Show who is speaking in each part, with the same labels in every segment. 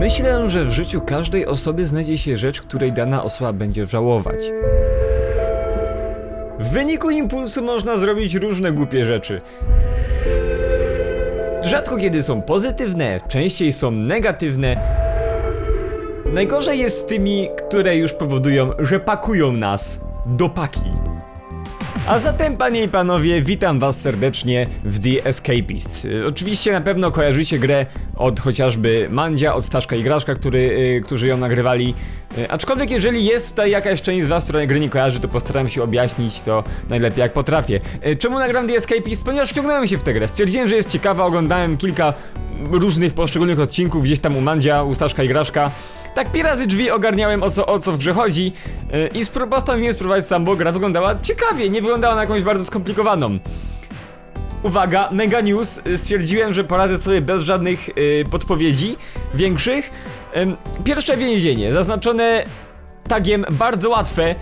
Speaker 1: Myślę, że w życiu każdej osoby znajdzie się rzecz, której dana osoba będzie żałować. W wyniku impulsu można zrobić różne głupie rzeczy. Rzadko kiedy są pozytywne, częściej są negatywne. Najgorzej jest z tymi, które już powodują, że pakują nas do paki. A zatem, panie i panowie, witam was serdecznie w The Escapists. Y, Oczywiście na pewno kojarzycie grę od chociażby Mandzia, od Staszka i Graszka, który, y, którzy ją nagrywali. Y, aczkolwiek jeżeli jest tutaj jakaś część z was, która gry nie kojarzy, to postaram się objaśnić to najlepiej jak potrafię. Y, czemu nagram The Escapists? Ponieważ wciągnąłem się w tę grę. Stwierdziłem, że jest ciekawa, oglądałem kilka różnych poszczególnych odcinków gdzieś tam u Mandzia, u Staszka i Graszka. Tak pi razy drzwi ogarniałem o co, o co w grze chodzi yy, i postanowiłem spróbować sam, bo gra wyglądała ciekawie, nie wyglądała na jakąś bardzo skomplikowaną. Uwaga, mega news, stwierdziłem, że poradzę sobie bez żadnych y, podpowiedzi większych. Pierwsze więzienie, zaznaczone tagiem bardzo łatwe.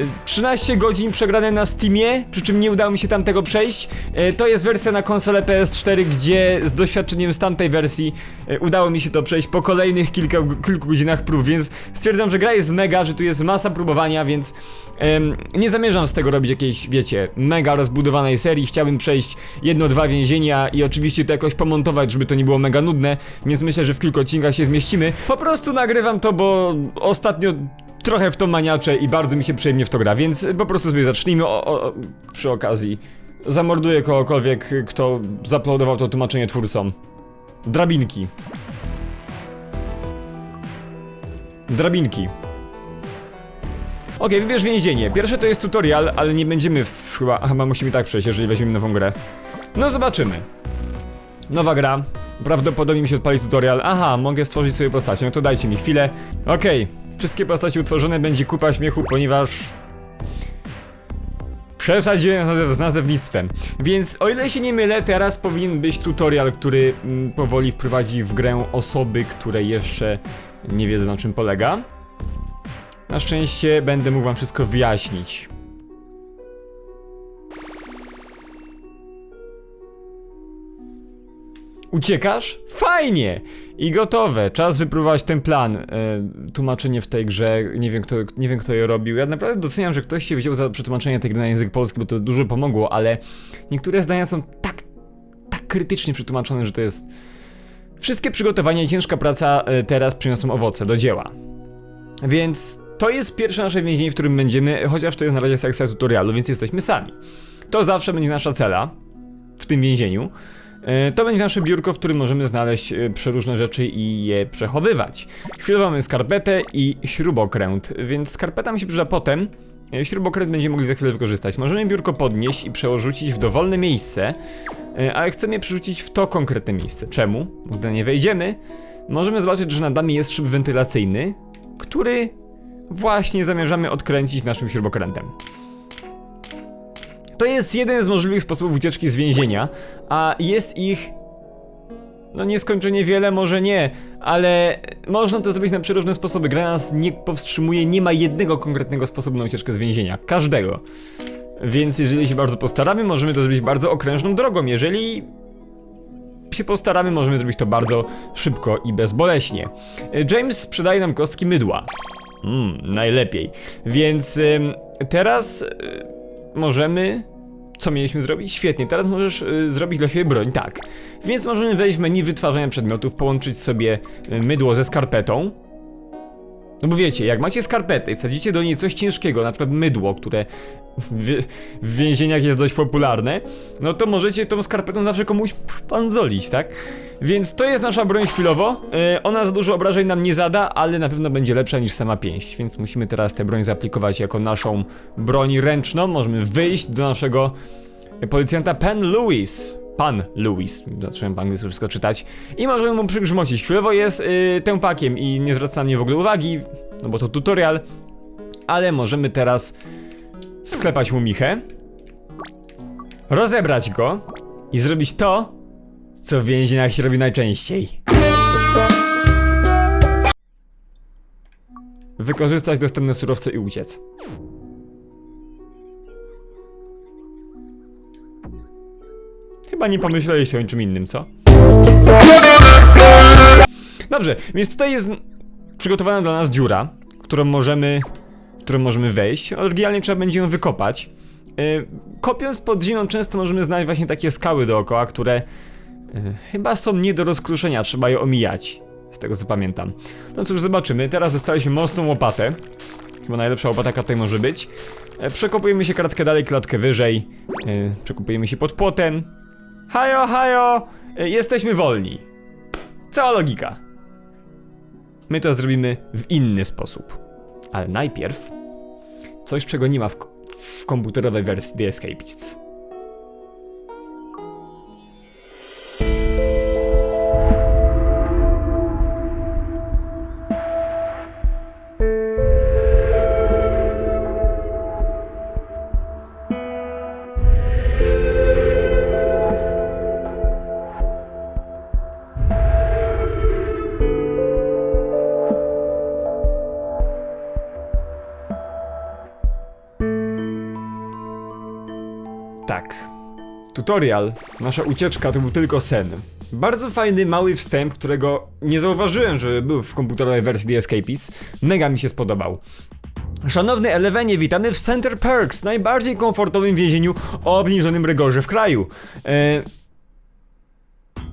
Speaker 1: Y, 13 godzin przegrane na Steamie, przy czym nie udało mi się tam tego przejść. Y, To jest wersja na konsolę PS4, gdzie z doświadczeniem z tamtej wersji y, udało mi się to przejść po kolejnych kilka, kilku godzinach prób, więc stwierdzam, że gra jest mega, że tu jest masa próbowania, więc em, nie zamierzam z tego robić jakiejś, wiecie, mega rozbudowanej serii. Chciałbym przejść jedno, dwa więzienia i oczywiście to jakoś pomontować, żeby to nie było mega nudne, więc myślę, że w kilku odcinkach się zmieścimy. Po prostu nagrywam to, bo ostatnio trochę w to maniaczę i bardzo mi się przyjemnie w to gra, więc po prostu sobie zacznijmy o, o, przy okazji. Zamorduję kogokolwiek, kto zaplodował to tłumaczenie twórcom. Drabinki. Drabinki. Okej, wybierz więzienie. Pierwsze to jest tutorial, ale nie będziemy w, chyba, chyba musimy tak przejść, jeżeli weźmiemy nową grę. No zobaczymy. Nowa gra. Prawdopodobnie mi się odpali tutorial. Aha, mogę stworzyć sobie postacie, no to dajcie mi chwilę. Okej, wszystkie postacie utworzone, będzie kupa śmiechu, ponieważ... Przesadziłem z nazewnictwem. Więc o ile się nie mylę, teraz powinien być tutorial, który mm, powoli wprowadzi w grę osoby, które jeszcze nie wiedzą na czym polega. Na szczęście będę mógł wam wszystko wyjaśnić. Uciekasz? Fajnie! I gotowe. Czas wypróbować ten plan. E, tłumaczenie w tej grze, nie wiem, kto, nie wiem kto je robił. Ja naprawdę doceniam, że ktoś się wziął za przetłumaczenie tej gry na język polski, bo to dużo pomogło, ale niektóre zdania są tak, tak krytycznie przetłumaczone, że to jest... Wszystkie przygotowania i ciężka praca e, teraz przyniosą owoce do dzieła. Więc to jest pierwsze nasze więzienie, w którym będziemy, chociaż to jest na razie sekcja tutorialu, więc jesteśmy sami. To zawsze będzie nasza cela w tym więzieniu. E, To będzie nasze biurko, w którym możemy znaleźć e, przeróżne rzeczy i je przechowywać. Chwilowo mamy skarpetę i śrubokręt, więc skarpeta mi się przyda potem. e, Śrubokręt będziemy mogli za chwilę wykorzystać. Możemy biurko podnieść i przełożyć w dowolne miejsce, ale chcemy je przerzucić w to konkretne miejsce. Czemu? Gdy nie wejdziemy, możemy zobaczyć, że nad nami jest szyb wentylacyjny, który właśnie zamierzamy odkręcić naszym śrubokrętem. To jest jeden z możliwych sposobów ucieczki z więzienia, a jest ich. No nieskończenie wiele, może nie, ale można to zrobić na przeróżne sposoby. Gra nas nie powstrzymuje, nie ma jednego konkretnego sposobu na ucieczkę z więzienia. Każdego. Więc jeżeli się bardzo postaramy, możemy to zrobić bardzo okrężną drogą. Jeżeli się postaramy, możemy zrobić to bardzo szybko i bezboleśnie. James sprzedaje nam kostki mydła. Mmm, najlepiej. Więc ym, teraz y, możemy. Co mieliśmy zrobić? Świetnie, teraz możesz y, zrobić dla siebie broń, tak. Więc możemy wejść w menu wytwarzania przedmiotów, połączyć sobie y, mydło ze skarpetą. No bo wiecie, jak macie skarpetę i wsadzicie do niej coś ciężkiego, na przykład mydło, które w, w więzieniach jest dość popularne, no to możecie tą skarpetą zawsze komuś panzolić, tak? Więc to jest nasza broń chwilowo. E, ona za dużo obrażeń nam nie zada, ale na pewno będzie lepsza niż sama pięść, więc musimy teraz tę broń zaaplikować jako naszą broń ręczną. Możemy wyjść do naszego policjanta Pan Lewis. Pan Lewis, zacząłem po angielsku wszystko czytać. I możemy mu przygrzmocić. Chwilowo jest yy, tępakiem i nie zwraca mnie w ogóle uwagi, no bo to tutorial. Ale możemy teraz sklepać mu michę, rozebrać go i zrobić to, co w więzieniach się robi najczęściej. Wykorzystać dostępne surowce i uciec. Chyba nie pomyśleliście o niczym innym, co? Dobrze, więc tutaj jest przygotowana dla nas dziura, którą możemy, którą możemy wejść. Oryginalnie trzeba będzie ją wykopać. Yy, kopiąc pod ziemią często możemy znaleźć właśnie takie skały dookoła, które yy, chyba są nie do rozkruszenia, trzeba je omijać. Z tego co pamiętam. No cóż, zobaczymy. Teraz dostaliśmy mocną łopatę. Chyba najlepsza łopata jaka tutaj może być. E, Przekopujemy się kratkę dalej, klatkę wyżej. E, Przekopujemy się pod płotem. Hajo, hajo! E, Jesteśmy wolni. Cała logika. My to zrobimy w inny sposób. Ale najpierw coś, czego nie ma w, w komputerowej wersji The Escapists. Tak. Tutorial, nasza ucieczka to był tylko sen. Bardzo fajny, mały wstęp, którego nie zauważyłem, że był w komputerowej wersji The Escapists. Mega mi się spodobał. Szanowny Elevenie, witamy w Center Perks, najbardziej komfortowym więzieniu o obniżonym rygorze w kraju. Eee...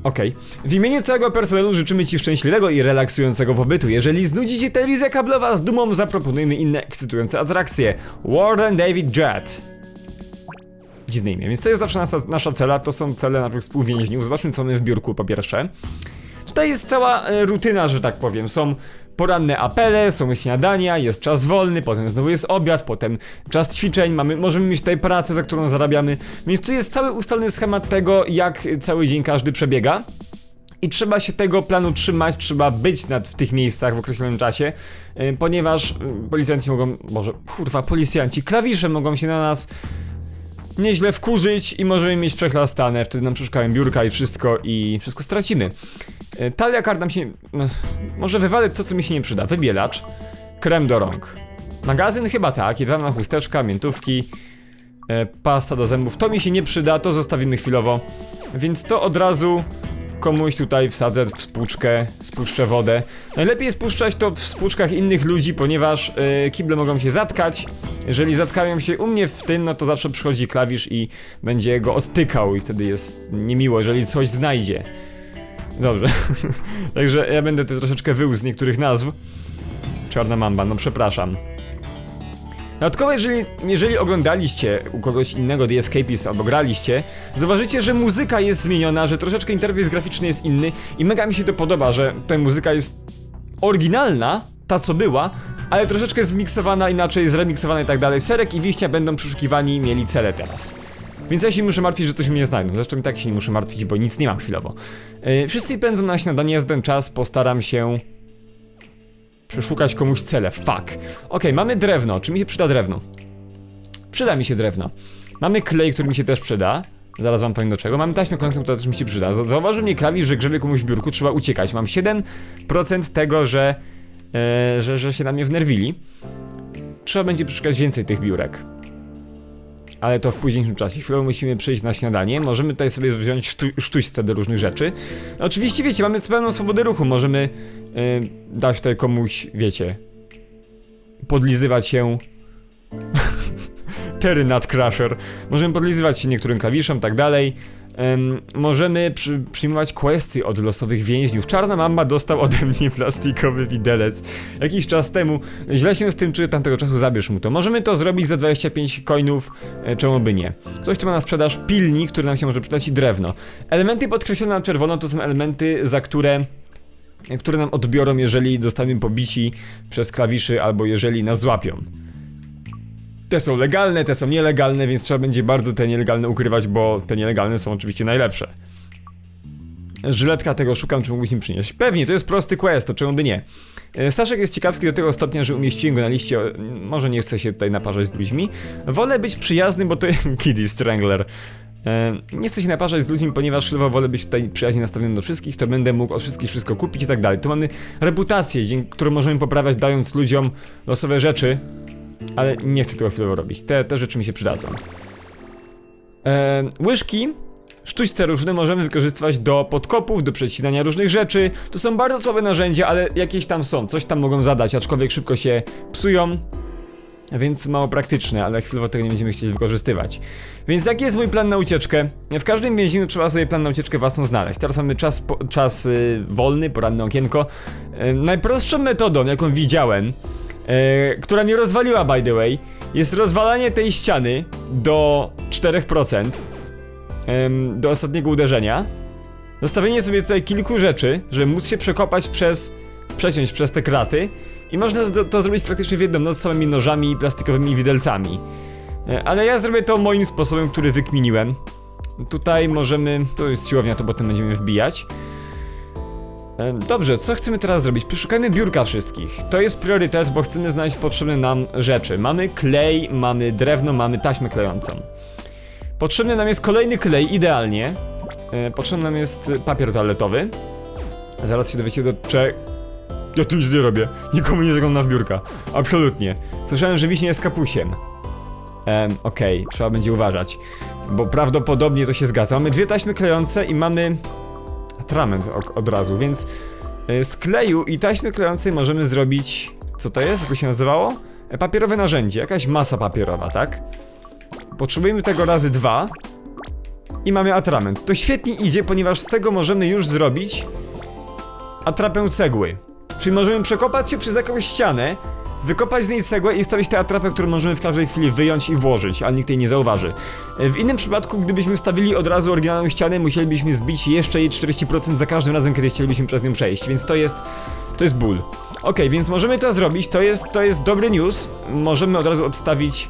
Speaker 1: Okej. W imieniu całego personelu życzymy Ci szczęśliwego i relaksującego pobytu. Jeżeli znudzi Ci telewizja kablowa, z dumą zaproponujemy inne ekscytujące atrakcje. Warden David Judd. Dziwne imię, więc to jest zawsze nasza, nasza cela, to są cele naszych współwięźniów. Zobaczmy co mamy w biurku po pierwsze. Tutaj jest cała e, rutyna, że tak powiem. Są poranne apele, są śniadania, jest czas wolny, potem znowu jest obiad, potem czas ćwiczeń, mamy, możemy mieć tutaj pracę, za którą zarabiamy. Więc tu jest cały ustalony schemat tego, jak cały dzień każdy przebiega. I trzeba się tego planu trzymać, trzeba być nad, w tych miejscach w określonym czasie, e, ponieważ e, policjanci mogą, może, kurwa, policjanci, klawisze mogą się na nas nieźle wkurzyć i możemy mieć przechlastane, wtedy nam przeszkają biurka i wszystko i wszystko stracimy. E, Talia kart nam się... no, Może wywalę to, co mi się nie przyda. Wybielacz, krem do rąk. Magazyn chyba tak, jedwabna chusteczka, miętówki, e, pasta do zębów. To mi się nie przyda, to zostawimy chwilowo. Więc to od razu komuś tutaj wsadzę w spłuczkę, spuszczę wodę. Najlepiej spuszczać to w spłuczkach innych ludzi, ponieważ e, kible mogą się zatkać. Jeżeli zatkają się u mnie w tym, no to zawsze przychodzi klawisz i będzie go odtykał i wtedy jest niemiło, jeżeli coś znajdzie. Dobrze. Także ja będę to troszeczkę wył z niektórych nazw. Czarna mamba, no przepraszam. Dodatkowo, jeżeli, jeżeli oglądaliście u kogoś innego The Escapist albo graliście, zauważycie, że muzyka jest zmieniona, że troszeczkę interfejs graficzny jest inny i mega mi się to podoba, że ta muzyka jest oryginalna, ta co była, ale troszeczkę zmiksowana inaczej, zremiksowana i tak dalej. Serek i wiśnia będą przeszukiwani, mieli cele teraz. Więc ja się muszę martwić, że coś mnie znajdą. Zresztą i tak się nie muszę martwić, bo nic nie mam chwilowo. Yy, wszyscy pędzą na śniadanie, jest ten czas, postaram się przeszukać komuś cele. Fuck. Okej, mamy drewno. Czy mi się przyda drewno? Przyda mi się drewno. Mamy klej, który mi się też przyda. Zaraz wam powiem do czego. Mamy taśmę klejącą, która też mi się przyda. Zau- Zauważył mnie klawisz, że grzebie komuś w biurku, trzeba uciekać. Mam 7% tego, że, e, że, że się na mnie wnerwili. Trzeba będzie przeszukać więcej tych biurek. Ale to w późniejszym czasie. Chwilowo musimy przyjść na śniadanie. Możemy tutaj sobie wziąć sztu sztućce do różnych rzeczy. Oczywiście, wiecie, mamy pełną swobodę ruchu. Możemy e, dać tutaj komuś, wiecie, podlizywać się Terry Nut Crusher. Możemy podlizywać się niektórym klawiszom, tak dalej. Em, możemy przy, przyjmować questy od losowych więźniów. Czarna Mamba dostał ode mnie plastikowy widelec jakiś czas temu. Źle się z tym czuję, tamtego czasu zabierz mu to. Możemy to zrobić za 25 coinów, e, czemu by nie. Ktoś tu ma na sprzedaż pilnik, który nam się może przydać i drewno. Elementy podkreślone na czerwono to są elementy, za które które nam odbiorą, jeżeli zostaniemy pobici przez klawiszy albo jeżeli nas złapią. Te są legalne, te są nielegalne, więc trzeba będzie bardzo te nielegalne ukrywać, bo te nielegalne są oczywiście najlepsze. Żyletka tego szukam, czy mógłbyś mi przynieść. Pewnie, to jest prosty quest, to czemu by nie. E, Staszek jest ciekawski do tego stopnia, że umieściłem go na liście, o, może nie chcę się tutaj naparzać z ludźmi. Wolę być przyjazny, bo to Kitty Strangler. E, Nie chcę się naparzać z ludźmi, ponieważ chwilowo wolę być tutaj przyjaźnie nastawiony do wszystkich, to będę mógł od wszystkich wszystko kupić i tak dalej. Tu mamy reputację, którą możemy poprawiać, dając ludziom losowe rzeczy, ale nie chcę tego chwilowo robić. Te, te rzeczy mi się przydadzą. E, łyżki Sztućce różne możemy wykorzystywać do podkopów, do przecinania różnych rzeczy. To są bardzo słabe narzędzia, ale jakieś tam są, coś tam mogą zadać, aczkolwiek szybko się psują. Więc mało praktyczne, ale chwilowo tego nie będziemy chcieli wykorzystywać. Więc jaki jest mój plan na ucieczkę? W każdym więzieniu trzeba sobie plan na ucieczkę własną znaleźć. Teraz mamy czas, po, czas y, wolny, poranne okienko. Y, najprostszą metodą, jaką widziałem, y, która mnie rozwaliła by the way, jest rozwalanie tej ściany do 4% em, do ostatniego uderzenia. Zostawienie sobie tutaj kilku rzeczy, żeby móc się przekopać przez, przeciąć przez te kraty i można to, zrobić praktycznie w jedną noc samymi nożami i plastikowymi widelcami. E, Ale ja zrobię to moim sposobem, który wykminiłem. Tutaj możemy, to jest siłownia, to potem będziemy wbijać. Dobrze, co chcemy teraz zrobić? Przeszukajmy biurka wszystkich. To jest priorytet, bo chcemy znaleźć potrzebne nam rzeczy. Mamy klej, mamy drewno, mamy taśmę klejącą. Potrzebny nam jest kolejny klej, idealnie. E, Potrzebny nam jest papier toaletowy. Zaraz się dowiecie do cze... Ja tu nic nie robię. Nikomu nie zaglądam w biurka. Absolutnie. Słyszałem, że wiśnie jest kapusiem. Em, okej, trzeba będzie uważać. Bo prawdopodobnie to się zgadza. Mamy dwie taśmy klejące i mamy atrament od razu, więc e, z kleju i taśmy klejącej możemy zrobić... Co to jest? Jak to się nazywało? E, Papierowe narzędzie, jakaś masa papierowa, tak? Potrzebujemy tego razy dwa i mamy atrament. To świetnie idzie, ponieważ z tego możemy już zrobić atrapę cegły. Czyli możemy przekopać się przez jakąś ścianę, wykopać z niej cegłę i stawić tę atrapę, którą możemy w każdej chwili wyjąć i włożyć, a nikt jej nie zauważy. E, W innym przypadku, gdybyśmy wstawili od razu oryginalną ścianę, musielibyśmy zbić jeszcze jej 40% za każdym razem, kiedy chcielibyśmy przez nią przejść, więc to jest... to jest ból. Okej, więc możemy to zrobić, to jest, to jest dobry news. Możemy od razu odstawić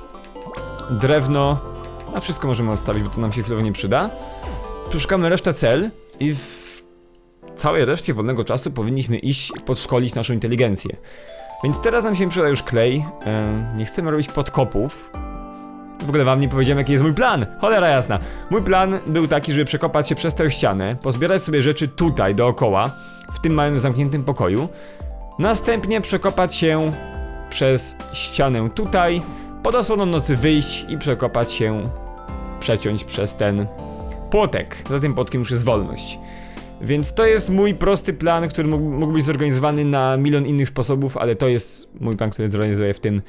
Speaker 1: drewno, a wszystko możemy odstawić, bo to nam się chwilowo nie przyda. Przeszukamy resztę cel i w całej reszcie wolnego czasu powinniśmy iść podszkolić naszą inteligencję. Więc teraz nam się przyda już klej. Nie chcemy robić podkopów. W ogóle wam nie powiedziałem jaki jest mój plan. Cholera jasna. Mój plan był taki, żeby przekopać się przez tę ścianę, pozbierać sobie rzeczy tutaj dookoła, w tym małym zamkniętym pokoju. Następnie przekopać się przez ścianę tutaj, pod osłoną nocy wyjść i przekopać się, przeciąć przez ten płotek. Za tym płotkiem już jest wolność. Więc to jest mój prosty plan, który mógł, mógł być zorganizowany na milion innych sposobów, ale to jest mój plan, który zorganizuję w tym,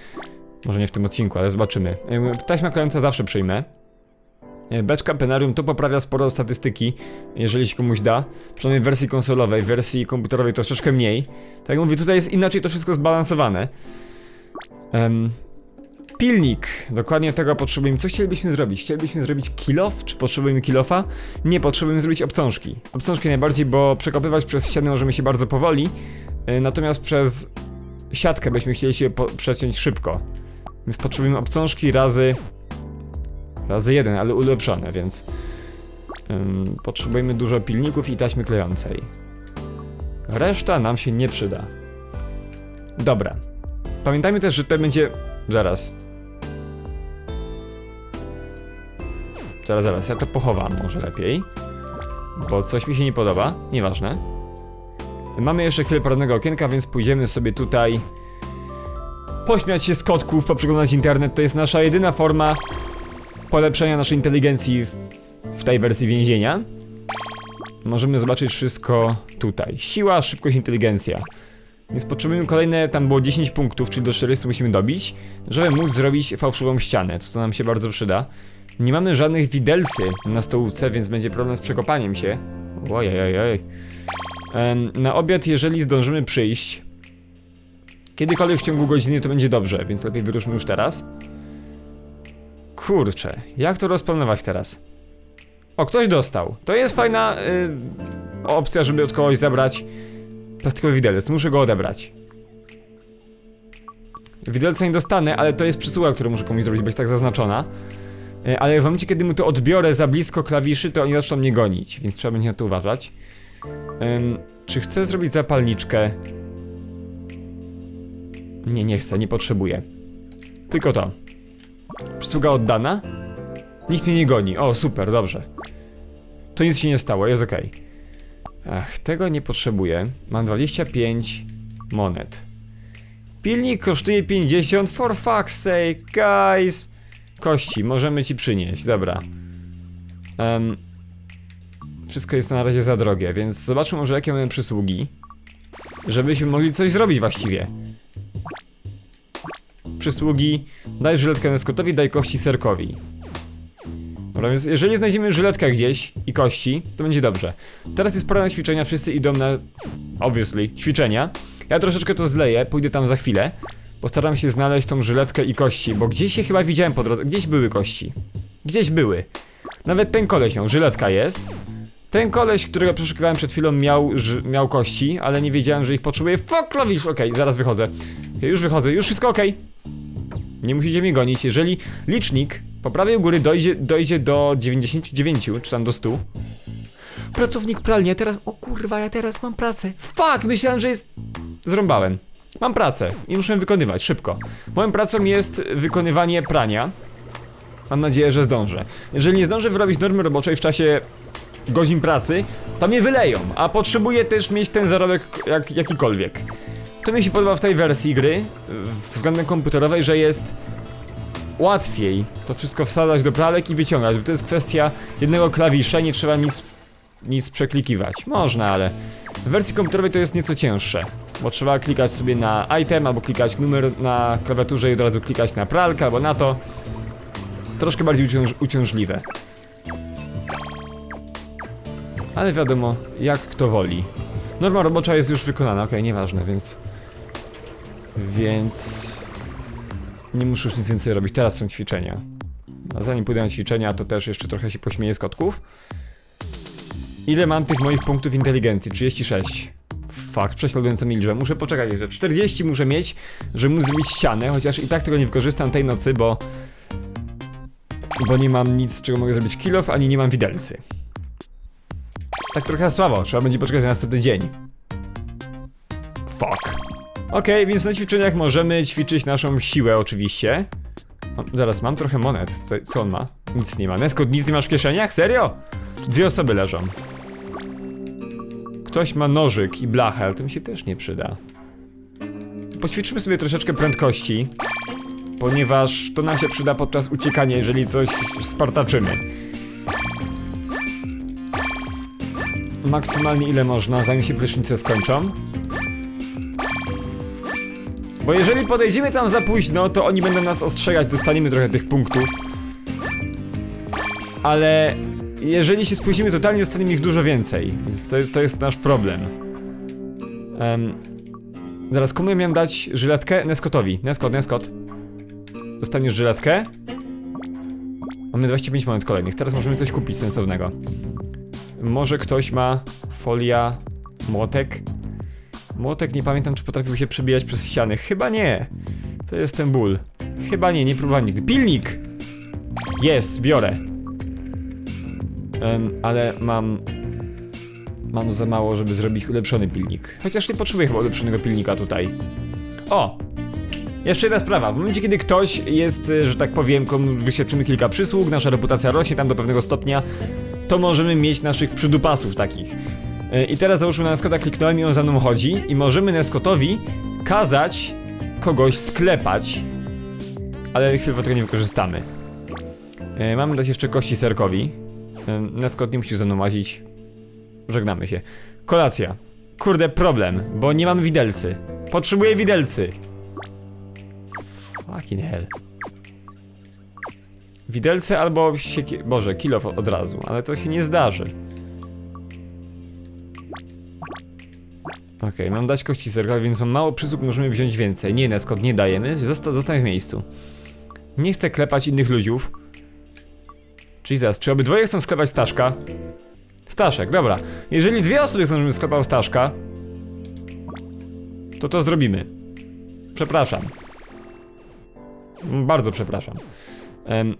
Speaker 1: może nie w tym odcinku, ale zobaczymy. Taśma klejąca zawsze przyjmę. E, Beczka Penarium to poprawia sporo statystyki, jeżeli się komuś da. Przynajmniej w wersji konsolowej, w wersji komputerowej troszeczkę mniej. Tak jak mówię, tutaj jest inaczej to wszystko zbalansowane. Em, pilnik. Dokładnie tego potrzebujemy. Co chcielibyśmy zrobić? Chcielibyśmy zrobić kilof? Czy potrzebujemy kilofa? Nie, potrzebujemy zrobić obcążki. Obcążki najbardziej, bo przekopywać przez ściany możemy się bardzo powoli, y, natomiast przez siatkę byśmy chcieli się przeciąć szybko. Więc potrzebujemy obcążki razy... razy jeden, ale ulepszone, więc... ym, potrzebujemy dużo pilników i taśmy klejącej. Reszta nam się nie przyda. Dobra. Pamiętajmy też, że to będzie... Zaraz. Zaraz, zaraz, ja to pochowam może lepiej. Bo coś mi się nie podoba, nieważne. Mamy jeszcze chwilę porannego okienka, więc pójdziemy sobie tutaj pośmiać się z kotków, poprzeglądać internet. To jest nasza jedyna forma polepszenia naszej inteligencji w, w tej wersji więzienia. Możemy zobaczyć wszystko tutaj. Siła, szybkość, inteligencja. Więc potrzebujemy kolejne, tam było 10 punktów, czyli do 400 musimy dobić, żeby móc zrobić fałszywą ścianę, co nam się bardzo przyda. Nie mamy żadnych widelcy na stołówce, więc będzie problem z przekopaniem się. Ojej, Na obiad, jeżeli zdążymy przyjść, kiedykolwiek w ciągu godziny, to będzie dobrze, więc lepiej wyruszmy już teraz. Kurczę, jak to rozplanować teraz? O, ktoś dostał. To jest fajna y, opcja, żeby od kogoś zabrać plastikowy widelec. Muszę go odebrać. Widelca nie dostanę, ale to jest przysługa, którą muszę komuś zrobić, być tak zaznaczona. E, Ale w momencie, kiedy mu to odbiorę za blisko klawiszy, to oni zaczną mnie gonić, więc trzeba będzie na to uważać. Ym, czy chcę zrobić zapalniczkę? Nie, nie chcę, nie potrzebuję. Tylko to. Przysługa oddana? Nikt mnie nie goni. O, super, dobrze. To nic się nie stało, jest okej. Ach, tego nie potrzebuję. Mam 25 monet. Pilnik kosztuje 50, for fuck's sake, guys! Kości, możemy ci przynieść, dobra. Em, Wszystko jest na razie za drogie, więc zobaczmy może jakie mamy przysługi. Żebyśmy mogli coś zrobić właściwie. Przysługi. Daj żyletkę Neskotowi, daj kości Serkowi. Dobra, więc jeżeli znajdziemy żyletkę gdzieś i kości, to będzie dobrze. Teraz jest pora na ćwiczenia, wszyscy idą na... Obviously, ćwiczenia. Ja troszeczkę to zleję, pójdę tam za chwilę. Postaram się znaleźć tą żyletkę i kości, bo gdzieś je chyba widziałem po drodze. Gdzieś były kości. Gdzieś były. Nawet ten koleś miał, żyletka jest. Ten koleś, którego przeszukiwałem przed chwilą, miał, miał kości, ale nie wiedziałem, że ich potrzebuję. Fuck, klawisz! Okej, zaraz wychodzę. Okej, już wychodzę, już wszystko okej. Nie musicie mnie gonić. Jeżeli licznik po prawej u góry dojdzie, dojdzie do 99, czy tam do 100. Pracownik pralni, ja teraz. O kurwa, ja teraz mam pracę. Fuck, myślałem, że jest. Zrąbałem. Mam pracę i muszę ją wykonywać szybko. Moją pracą jest wykonywanie prania. Mam nadzieję, że zdążę. Jeżeli nie zdążę wyrobić normy roboczej w czasie godzin pracy, to mnie wyleją, a potrzebuję też mieć ten zarobek jak, jakikolwiek. To mi się podoba w tej wersji gry, względem komputerowej, że jest łatwiej to wszystko wsadzać do pralek i wyciągać, bo to jest kwestia jednego klawisza, nie trzeba nic, nic przeklikiwać. Można, ale w wersji komputerowej to jest nieco cięższe, bo trzeba klikać sobie na item, albo klikać numer na klawiaturze i od razu klikać na pralkę, albo na to. Troszkę bardziej uciąż uciążliwe. Ale wiadomo, jak kto woli. Norma robocza jest już wykonana, okej, nieważne, więc... Więc... Nie muszę już nic więcej robić, teraz są ćwiczenia. A zanim pójdę na ćwiczenia, to też jeszcze trochę się pośmieję z kotków. Ile mam tych moich punktów inteligencji? 36. Fuck, prześladująco mi liczbę. Muszę poczekać jeszcze. 40 muszę mieć, żeby móc zrobić ścianę, chociaż i tak tego nie wykorzystam tej nocy, bo... Bo nie mam nic, czego mogę zrobić kill off, ani nie mam widelcy. Tak trochę słabo, trzeba będzie poczekać na następny dzień. Fuck. Okej, więc na ćwiczeniach możemy ćwiczyć naszą siłę oczywiście. Zaraz, mam trochę monet. Co on ma? Nic nie ma. Neskot, nic nie masz w kieszeniach? Serio? Dwie osoby leżą. Ktoś ma nożyk i blachę, ale to mi się też nie przyda. Poćwiczymy sobie troszeczkę prędkości, ponieważ to nam się przyda podczas uciekania, jeżeli coś spartaczymy. maksymalnie ile można, zanim się prysznice skończą. Bo jeżeli podejdziemy tam za późno, to oni będą nas ostrzegać, dostaniemy trochę tych punktów. Ale jeżeli się spóźnimy totalnie, dostaniemy ich dużo więcej. Więc to, to jest nasz problem. Em, zaraz, komu ja miałem dać żyletkę? Neskotowi. Neskot, Neskot. Dostaniesz żyletkę? Mamy 25 monet kolejnych. Teraz możemy coś kupić sensownego. Może ktoś ma folia, młotek? Młotek nie pamiętam, czy potrafił się przebijać przez ściany. Chyba nie. To jest ten ból. Chyba nie, nie próbowałem nigdy. Pilnik! Jest, biorę. Ale mam... Mam za mało, żeby zrobić ulepszony pilnik. Chociaż nie potrzebuję chyba ulepszonego pilnika tutaj. O! Jeszcze jedna sprawa. W momencie, kiedy ktoś jest, e, że tak powiem, komu wyświadczymy kilka przysług, nasza reputacja rośnie tam do pewnego stopnia, to możemy mieć naszych przydupasów takich. E, I teraz załóżmy na Neskota kliknąłem i on za mną chodzi i możemy Neskotowi kazać kogoś sklepać, ale chwilowo tego nie wykorzystamy. E, Mamy dać jeszcze kości serkowi. Neskot nie musi ze mną łazić. Żegnamy się. Kolacja. Kurde, problem, bo nie mamy widelcy. Potrzebuję widelcy. Fucking hell. Widelce albo siekie... Boże, kilof od razu, ale to się nie zdarzy. Okej, mam dać kości serkowe, więc mam mało przysług, możemy wziąć więcej. Nie, Neskot, nie dajemy. Zosta zostań w miejscu. Nie chcę klepać innych ludziów. Czyli zaraz, czy obydwoje chcą sklepać Staszka? Staszek, dobra. Jeżeli dwie osoby chcą, żebym sklepał Staszka, to to zrobimy. Przepraszam. Bardzo przepraszam. Em,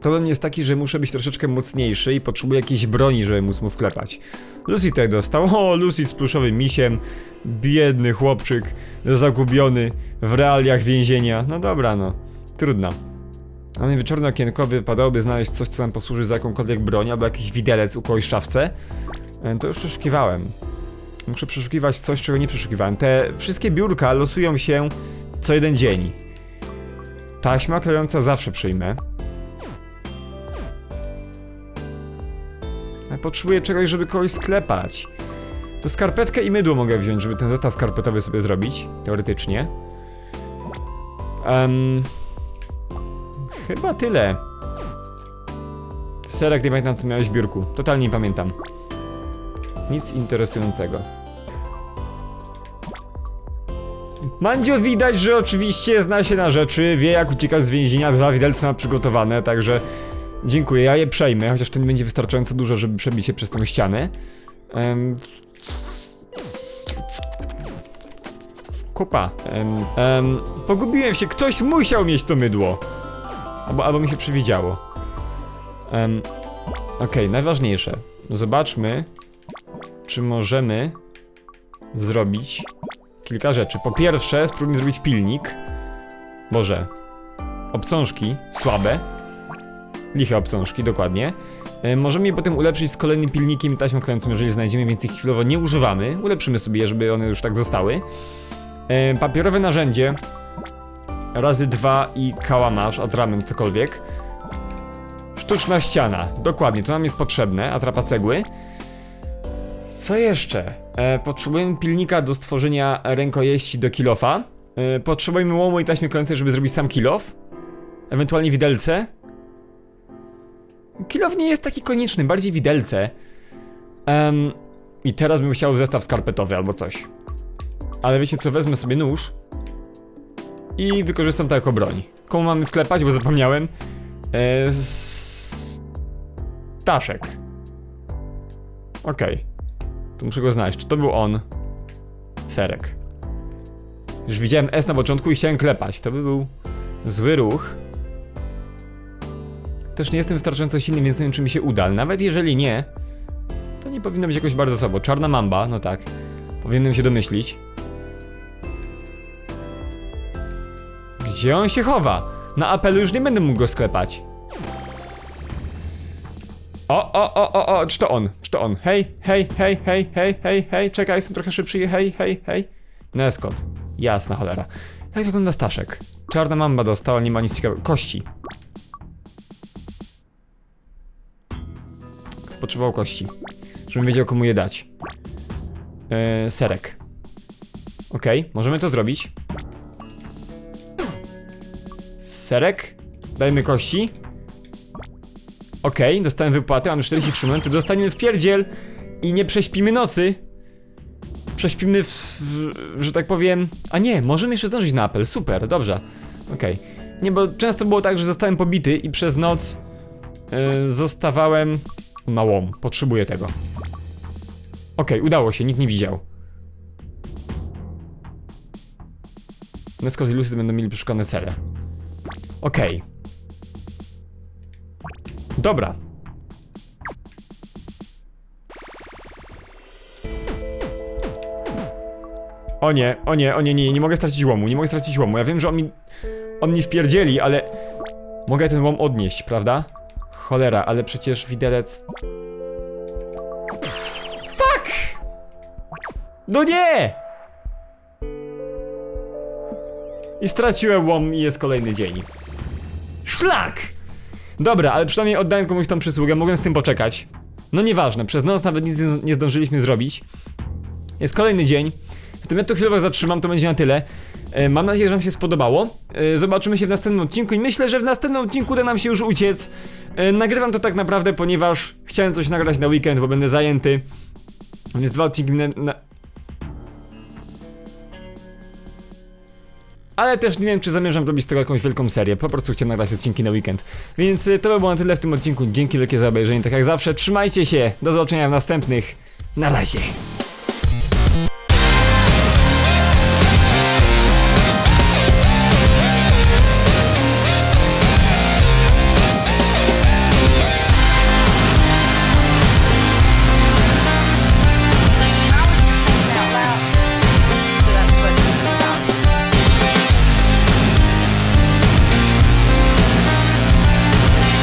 Speaker 1: problem jest taki, że muszę być troszeczkę mocniejszy i potrzebuję jakiejś broni, żeby móc mu wklepać. Lucy tutaj dostał. O, Lucy z pluszowym misiem. Biedny chłopczyk, zagubiony w realiach więzienia. No dobra, no. Trudno. Mamy wieczorny okienko, wypadałoby znaleźć coś, co nam posłuży za jakąkolwiek broń, albo jakiś widelec u kogoś szafce. E, To już przeszukiwałem. Muszę przeszukiwać coś, czego nie przeszukiwałem. Te wszystkie biurka losują się co jeden dzień. Taśma klejąca zawsze przyjmę. A potrzebuję czegoś, żeby kogoś sklepać. To skarpetkę i mydło mogę wziąć, żeby ten zestaw skarpetowy sobie zrobić, teoretycznie. Em, chyba tyle. Serek, nie pamiętam co miałeś w biurku. Totalnie nie pamiętam. Nic interesującego. Mandzio widać, że oczywiście zna się na rzeczy, wie jak uciekać z więzienia, dwa widelce ma przygotowane, także dziękuję, ja je przejmę, chociaż to nie będzie wystarczająco dużo, żeby przebić się przez tą ścianę. Em, Kupa. Em, em, pogubiłem się, ktoś musiał mieć to mydło. Albo, albo mi się przewidziało. Em, Okej, najważniejsze. Zobaczmy, czy możemy zrobić kilka rzeczy. Po pierwsze, spróbujmy zrobić pilnik. Boże. Obsążki, słabe. Liche obsążki, dokładnie. Możemy je potem ulepszyć z kolejnym pilnikiem i taśmą klejącą, jeżeli znajdziemy, więc ich chwilowo nie używamy. Ulepszymy sobie je, żeby one już tak zostały. Papierowe narzędzie. Razy dwa i kałamarz, atrament, cokolwiek. Sztuczna ściana. Dokładnie, to nam jest potrzebne. Atrapa cegły. Co jeszcze? E, potrzebujemy pilnika do stworzenia rękojeści do kilofa. E, potrzebujemy łomu i taśmy klejącej, żeby zrobić sam kilof. Ewentualnie widelce. Kilof nie jest taki konieczny, bardziej widelce. I teraz bym chciał zestaw skarpetowy albo coś. Ale wiecie co, wezmę sobie nóż i wykorzystam to jako broń. Komu mamy wklepać, bo zapomniałem. E, Staszek. Okej. To muszę go znaleźć. Czy to był on? Serek. Już widziałem S na początku i chciałem klepać. To by był zły ruch. Też nie jestem wystarczająco silny, więc nie wiem, czy mi się uda. Nawet jeżeli nie, to nie powinno być jakoś bardzo słabo. Czarna mamba, no tak. Powinienem się domyślić. Gdzie on się chowa? Na apelu już nie będę mógł go sklepać. O, o, o, o, o, czy to on? Czy to on? Hej, hej, hej, hej, hej, hej, hej, czekaj, jestem trochę szybszy, hej, hej, hej. Neskot. Jasna cholera. Jak wygląda Staszek? Czarna mamba dostała, nie ma nic ciekawego. Kości. Potrzebował kości. Żebym wiedział komu je dać. Yy, serek. Okej, możemy to zrobić. Serek. Dajmy kości. Okej, dostałem wypłatę, mam 43 momenty, dostaniemy w pierdziel i nie prześpimy nocy. Prześpimy w, w, że tak powiem... A nie, możemy jeszcze zdążyć na apel, super, dobrze. Okej. Nie, bo często było tak, że zostałem pobity i przez noc yy, zostawałem... Na łom, potrzebuję tego. Okej, udało się, nikt nie widział. Neskot i Lucy będą mieli przeszukane cele. Okej. Dobra. O nie, o nie, o nie, nie, nie mogę stracić łomu, nie mogę stracić łomu. Ja wiem, że on mi... On mi wpierdzieli, ale... Mogę ten łom odnieść, prawda? Cholera, ale przecież widelec... Fuck! No nie! I straciłem łom i jest kolejny dzień. Szlak! Dobra, ale przynajmniej oddałem komuś tą przysługę, mogłem z tym poczekać. No nieważne, przez noc nawet nic nie- zdążyliśmy zrobić. Jest kolejny dzień. Zatem ja tu chwilowo zatrzymam, to będzie na tyle. E, Mam nadzieję, że Wam się spodobało. E, Zobaczymy się w następnym odcinku i myślę, że w następnym odcinku uda nam się już uciec. E, Nagrywam to tak naprawdę, ponieważ chciałem coś nagrać na weekend, bo będę zajęty. Więc dwa odcinki na... na... Ale też nie wiem, czy zamierzam robić z tego jakąś wielką serię. Po prostu chciałem nagrać odcinki na weekend. Więc y, to by było na tyle w tym odcinku. Dzięki wielkie za obejrzenie. Tak jak zawsze, trzymajcie się. Do zobaczenia w następnych. Na razie.